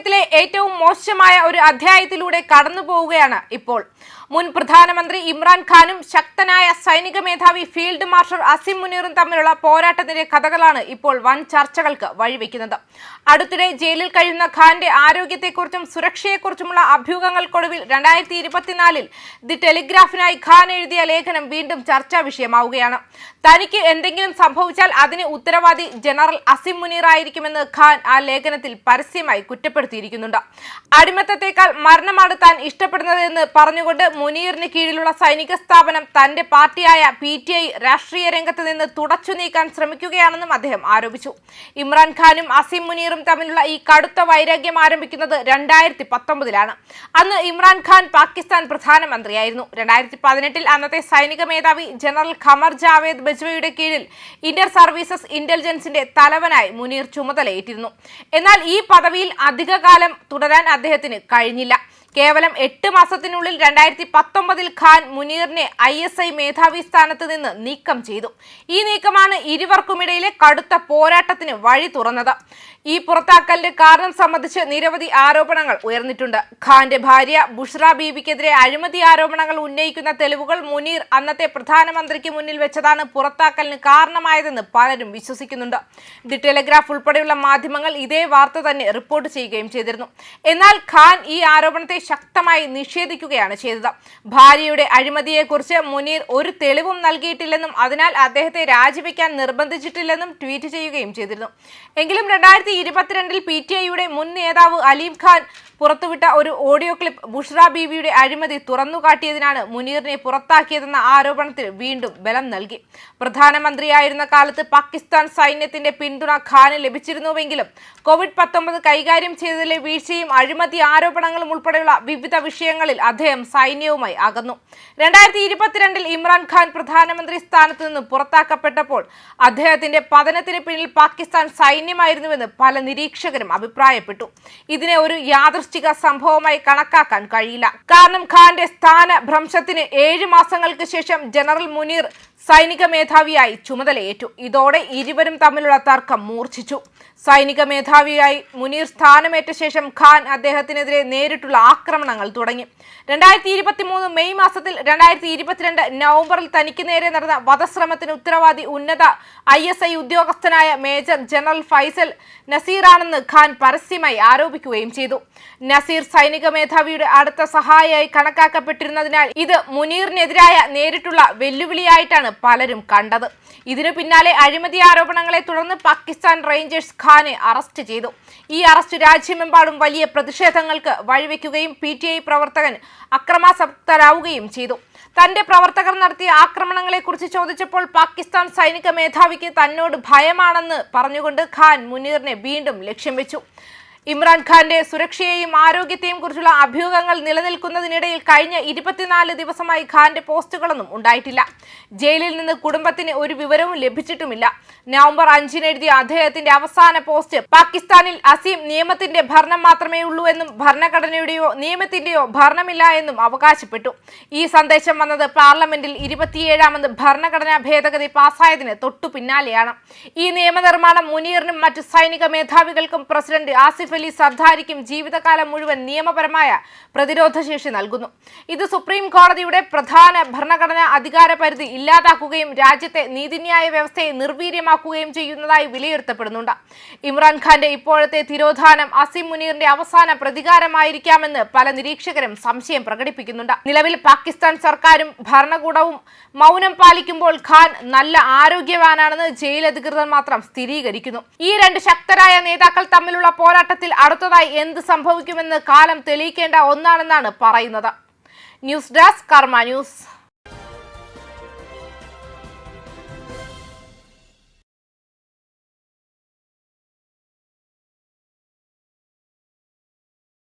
സൈന്യത്തിലെ ഏറ്റവും മോശമായ ഒരു അധ്യായത്തിലൂടെ കടന്നു പോവുകയാണ് ഇപ്പോൾ. മുൻ പ്രധാനമന്ത്രി ഇമ്രാൻഖാനും ശക്തനായ സൈനിക മേധാവി ഫീൽഡ് മാർഷൽ അസിം മുനീറും തമ്മിലുള്ള പോരാട്ടത്തിന്റെ കഥകളാണ് ഇപ്പോൾ വൻ ചർച്ചകൾക്ക് വഴിവെക്കുന്നത്. അടുത്തിടെ ജയിലിൽ കഴിയുന്ന ഖാന്റെ ആരോഗ്യത്തെക്കുറിച്ചും സുരക്ഷയെക്കുറിച്ചുമുള്ള അഭ്യൂഹങ്ങൾക്കൊടുവിൽ രണ്ടായിരത്തി ഇരുപത്തിനാലിൽ ദി ടെലിഗ്രാഫിനായി ഖാൻ എഴുതിയ ലേഖനം വീണ്ടും ചർച്ചാ വിഷയമാവുകയാണ്. തനിക്ക് എന്തെങ്കിലും സംഭവിച്ചാൽ അതിന് ഉത്തരവാദി ജനറൽ അസിം മുനീർ ആയിരിക്കുമെന്ന് ഖാൻ ആ ലേഖനത്തിൽ പരസ്യമായി കുറ്റപ്പെടുത്തിയിരിക്കുന്നുണ്ട് അടിമത്തത്തേക്കാൾ മരണമാണ് താൻ ഇഷ്ടപ്പെടുന്നതെന്ന് പറഞ്ഞുകൊണ്ട് മുനീറിന് കീഴിലുള്ള സൈനിക സ്ഥാപനം തന്റെ പാർട്ടിയായ പി ടി ഐ രാഷ്ട്രീയ രംഗത്ത് നിന്ന് തുടച്ചു നീക്കാൻ ശ്രമിക്കുകയാണെന്നും അദ്ദേഹം ആരോപിച്ചു. ഇമ്രാൻഖാനും അസീം മുനീറും തമ്മിലുള്ള ഈ കടുത്ത വൈരാഗ്യം ആരംഭിക്കുന്നത് രണ്ടായിരത്തി പത്തൊമ്പതിലാണ് അന്ന് ഇമ്രാൻഖാൻ പാകിസ്ഥാൻ പ്രധാനമന്ത്രിയായിരുന്നു. രണ്ടായിരത്തി പതിനെട്ടിൽ അന്നത്തെ സൈനിക മേധാവി ജനറൽ ഖമർ ജാവേദ് ബജ്വയുടെ കീഴിൽ ഇന്റർ സർവീസസ് ഇന്റലിജൻസിന്റെ തലവനായി മുനീർ ചുമതലയേറ്റിരുന്നു. എന്നാൽ ഈ പദവിയിൽ അധികകാലം തുടരാൻ അദ്ദേഹത്തിന് കഴിഞ്ഞില്ല. കേവലം എട്ട് മാസത്തിനുള്ളിൽ രണ്ടായിരത്തി പത്തൊമ്പതിൽ ഖാൻ മുനീറിനെ ഐ എസ് ഐ മേധാവി സ്ഥാനത്ത് നിന്ന് നീക്കം ചെയ്തു. ഈ നീക്കമാണ് ഇരുവർക്കുമിടയിലെ കടുത്ത പോരാട്ടത്തിന് വഴി തുറന്നത്. ഈ പുറത്താക്കലിന്റെ കാരണം സംബന്ധിച്ച് നിരവധി ആരോപണങ്ങൾ ഉയർന്നിട്ടുണ്ട്. ഖാന്റെ ഭാര്യ ബുഷ്ര ബീബിക്കെതിരെ അഴിമതി ആരോപണങ്ങൾ ഉന്നയിക്കുന്ന തെളിവുകൾ മുനീർ അന്നത്തെ പ്രധാനമന്ത്രിക്ക് മുന്നിൽ വെച്ചതാണ് പുറത്താക്കലിന് കാരണമായതെന്ന് പലരും വിശ്വസിക്കുന്നുണ്ട്. ദി ടെലിഗ്രാഫ് ഉൾപ്പെടെയുള്ള മാധ്യമങ്ങൾ ഇതേ വാർത്ത തന്നെ റിപ്പോർട്ട് ചെയ്യുകയും ചെയ്തിരുന്നു. എന്നാൽ ഖാൻ ഈ ആരോപണത്തെ ശക്തമായി നിഷേധിക്കുകയാണ് ചെയ്തത്. ഭാര്യയുടെ അഴിമതിയെക്കുറിച്ച് മുനീർ ഒരു തെളിവും നൽകിയിട്ടില്ലെന്നും അതിനാൽ അദ്ദേഹത്തെ രാജിവെക്കാൻ നിർബന്ധിച്ചിട്ടില്ലെന്നും ട്വീറ്റ് ചെയ്യുകയും ചെയ്തിരുന്നു. എങ്കിലും രണ്ടായിരത്തി ഇരുപത്തിരണ്ടിൽ പി ടി ഐയുടെ മുൻ നേതാവ് അലീം ഖാൻ പുറത്തുവിട്ട ഒരു ഓഡിയോ ക്ലിപ്പ് ബുഷ്ര ബീവിയുടെ അഴിമതി തുറന്നുകാട്ടിയതിനാണ് മുനീറിനെ പുറത്താക്കിയതെന്ന ആരോപണത്തിൽ വീണ്ടും ബലം നൽകി. പ്രധാനമന്ത്രിയായിരുന്ന കാലത്ത് പാകിസ്ഥാൻ സൈന്യത്തിന്റെ പിന്തുണ ഖാന് ലഭിച്ചിരുന്നുവെങ്കിലും കോവിഡ് പത്തൊമ്പത് കൈകാര്യം ചെയ്തതിലെ വീഴ്ചയും അഴിമതി ആരോപണങ്ങളും ഉൾപ്പെടെയുള്ള വിവിധ വിഷയങ്ങളിൽ അദ്ദേഹം സൈന്യവുമായി അകന്നു. രണ്ടായിരത്തി ഇരുപത്തിരണ്ടിൽ ഇമ്രാൻഖാൻ പ്രധാനമന്ത്രി സ്ഥാനത്ത് നിന്ന് പുറത്താക്കപ്പെട്ടപ്പോൾ അദ്ദേഹത്തിന്റെ പതനത്തിന് പിന്നിൽ പാകിസ്ഥാൻ സൈന്യമായിരുന്നുവെന്ന് പല നിരീക്ഷകരും അഭിപ്രായപ്പെട്ടു. ഇതിനെ ഒരു യാദൃശ്ചിക സംഭവമായി കണക്കാക്കാൻ കഴിയില്ല. കാരണം ഖാന്റെ സ്ഥാനഭ്രംശത്തിന് ഏഴ് മാസങ്ങൾക്ക് ശേഷം ജനറൽ മുനീർ സൈനിക മേധാവിയായി ചുമതലയേറ്റു. ഇതോടെ ഇരുവരും തമ്മിലുള്ള തർക്കം മൂർച്ഛിച്ചു. സൈനിക മേധാവിയായി മുനീർ സ്ഥാനമേറ്റ ശേഷം ഖാൻ അദ്ദേഹത്തിനെതിരെ നേരിട്ടുള്ള ആക്രമണങ്ങൾ തുടങ്ങി. രണ്ടായിരത്തി ഇരുപത്തി മൂന്ന് മെയ് മാസത്തിൽ രണ്ടായിരത്തി ഇരുപത്തിരണ്ട് നവംബറിൽ തനിക്ക് നേരെ നടന്ന വധശ്രമത്തിന് ഉത്തരവാദി ഉന്നത ഐ എസ് ഐ ഉദ്യോഗസ്ഥനായ മേജർ ജനറൽ ഫൈസൽ നസീറാണെന്ന് ഖാൻ പരസ്യമായി ആരോപിക്കുകയും ചെയ്തു. നസീർ സൈനിക മേധാവിയുടെ അടുത്ത സഹായിയായി കണക്കാക്കപ്പെട്ടിരുന്നതിനാൽ ഇത് മുനീറിനെതിരായ നേരിട്ടുള്ള വെല്ലുവിളിയായിട്ടാണ് പലരും കണ്ടത്. ഇതിനു പിന്നാലെ അഴിമതി ആരോപണങ്ങളെ തുടർന്ന് പാകിസ്ഥാൻ റേഞ്ചേഴ്സ് ഖാനെ അറസ്റ്റ് ചെയ്തു. ഈ അറസ്റ്റ് രാജ്യമെമ്പാടും വലിയ പ്രതിഷേധങ്ങൾക്ക് വഴിവെക്കുകയും പി ടി ഐ പ്രവർത്തകൻ അക്രമാസക്തരാവുകയും ചെയ്തു. തന്റെ പ്രവർത്തകർ നടത്തിയ ആക്രമണങ്ങളെക്കുറിച്ച് ചോദിച്ചപ്പോൾ പാകിസ്ഥാൻ സൈനിക മേധാവിക്ക് തന്നോട് ഭയമാണെന്ന് പറഞ്ഞുകൊണ്ട് ഖാൻ മുനീറിനെ വീണ്ടും ലക്ഷ്യം വെച്ചു. ഇമ്രാൻഖാന്റെ സുരക്ഷയെയും ആരോഗ്യത്തെയും കുറിച്ചുള്ള അഭ്യൂഹങ്ങൾ നിലനിൽക്കുന്നതിനിടയിൽ കഴിഞ്ഞ ഇരുപത്തിനാല് ദിവസമായി ഖാന്റെ പോസ്റ്റുകളൊന്നും ഉണ്ടായിട്ടില്ല. ജയിലിൽ നിന്ന് കുടുംബത്തിന് ഒരു വിവരവും ലഭിച്ചിട്ടുമില്ല. നവംബർ അഞ്ചിന് എഴുതിയ അദ്ദേഹത്തിന്റെ അവസാന പോസ്റ്റ് പാകിസ്ഥാനിൽ അസീം നിയമത്തിന്റെ ഭരണം മാത്രമേ ഉള്ളൂ എന്നും ഭരണഘടനയുടെയോ നിയമത്തിന്റെയോ ഭരണമില്ല എന്നും അവകാശപ്പെട്ടു. ഈ സന്ദേശം വന്നത് പാർലമെന്റിൽ ഇരുപത്തിയേഴാമത് ഭരണഘടനാ ഭേദഗതി പാസായതിന് തൊട്ടു പിന്നാലെയാണ്. ഈ നിയമനിർമ്മാണം മുനീറിനും മറ്റ് സൈനിക മേധാവികൾക്കും പ്രസിഡന്റ് ആസിഫ് അലി സർദാരിക്കും ജീവിതകാലം മുഴുവൻ നിയമപരമായ പ്രതിരോധശേഷി നൽകുന്നു. ഇത് സുപ്രീം കോടതിയുടെ പ്രധാന ഭരണഘടനാ അധികാര പരിധി ഇല്ലാതാക്കുകയും രാജ്യത്തെ നീതിന്യായ വ്യവസ്ഥയെ നിർവീര്യമാക്കുകയും ചെയ്യുന്നതായി വിലയിരുത്തപ്പെടുന്നുണ്ട്. ഇമ്രാൻഖാന്റെ ഇപ്പോഴത്തെ തിരോധാനം അസിം മുനീറിന്റെ അവസാന പ്രതികാരമായിരിക്കാമെന്ന് പല നിരീക്ഷകരും സംശയം പ്രകടിപ്പിക്കുന്നുണ്ട്. നിലവിൽ പാകിസ്ഥാൻ സർക്കാരും ഭരണകൂടവും മൗനം പാലിക്കുമ്പോൾ ഖാൻ നല്ല ആരോഗ്യവാനാണെന്ന് ജയിൽ അധികൃതർ മാത്രം സ്ഥിരീകരിക്കുന്നു. ഈ രണ്ട് ശക്തരായ നേതാക്കൾ തമ്മിലുള്ള പോരാട്ടത്തിൽ അടുത്തതായി എന്ത് സംഭവിക്കുമെന്ന് കാലം തെളിയിക്കേണ്ട ഒന്നാണെന്നാണ് പറയുന്നത്. News desk Karma news.